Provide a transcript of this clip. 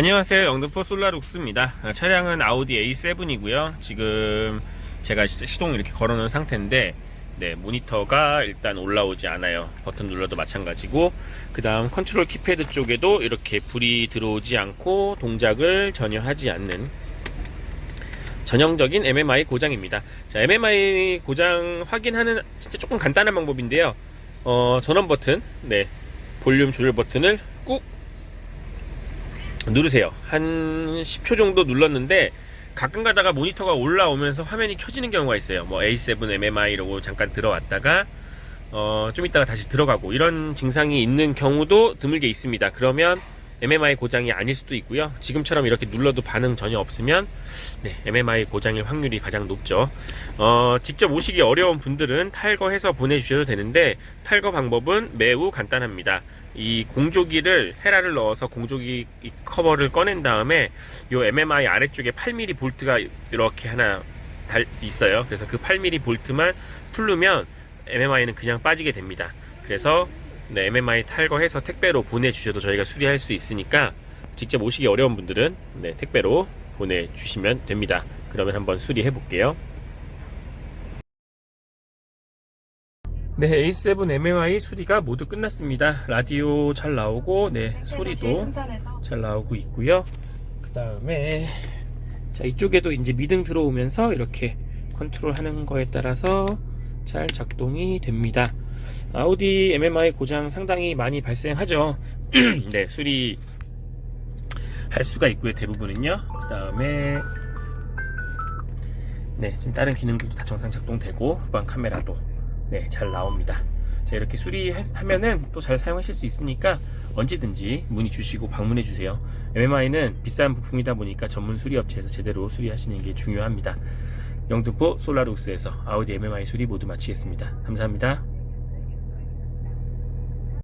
안녕하세요. 영등포 솔라룩스입니다. 어, 차량은 아우디 A7이고요. 지금 제가 시- 시동 이렇게 걸어 놓은 상태인데, 네, 모니터가 일단 올라오지 않아요. 버튼 눌러도 마찬가지고, 그 다음 컨트롤 키패드 쪽에도 이렇게 불이 들어오지 않고 동작을 전혀 하지 않는 전형적인 MMI 고장입니다. 자, MMI 고장 확인하는 진짜 조금 간단한 방법인데요. 어, 전원 버튼, 네, 볼륨 조절 버튼을 꾹 누르세요. 한 10초 정도 눌렀는데 가끔 가다가 모니터가 올라오면서 화면이 켜지는 경우가 있어요. 뭐 A7 MMI 이러고 잠깐 들어왔다가 어, 좀 있다가 다시 들어가고 이런 증상이 있는 경우도 드물게 있습니다. 그러면 MMI 고장이 아닐 수도 있고요. 지금처럼 이렇게 눌러도 반응 전혀 없으면 네, MMI 고장일 확률이 가장 높죠. 어, 직접 오시기 어려운 분들은 탈거해서 보내주셔도 되는데 탈거 방법은 매우 간단합니다. 이 공조기를 헤라를 넣어서 공조기 이 커버를 꺼낸 다음에 요 MMI 아래쪽에 8mm 볼트가 이렇게 하나 달 있어요. 그래서 그 8mm 볼트만 풀르면 MMI는 그냥 빠지게 됩니다. 그래서 네, MMI 탈거해서 택배로 보내주셔도 저희가 수리할 수 있으니까 직접 오시기 어려운 분들은 네, 택배로 보내주시면 됩니다. 그러면 한번 수리해 볼게요. 네, A7 MMI 수리가 모두 끝났습니다. 라디오 잘 나오고, 네, 소리도 잘 나오고 있고요. 그 다음에 자 이쪽에도 이제 미등 들어오면서 이렇게 컨트롤 하는 거에 따라서 잘 작동이 됩니다. 아우디 MMI 고장 상당히 많이 발생하죠. 네, 수리 할 수가 있고요. 대부분은요. 그 다음에 네, 지금 다른 기능들도 다 정상 작동되고 후방 카메라도 네, 잘 나옵니다. 자, 이렇게 수리하면은 또 잘 사용하실 수 있으니까 언제든지 문의 주시고 방문해 주세요. MMI는 비싼 부품이다 보니까 전문 수리 업체에서 제대로 수리하시는 게 중요합니다. 영등포 솔라룩스에서 아우디 MMI 수리 모두 마치겠습니다. 감사합니다.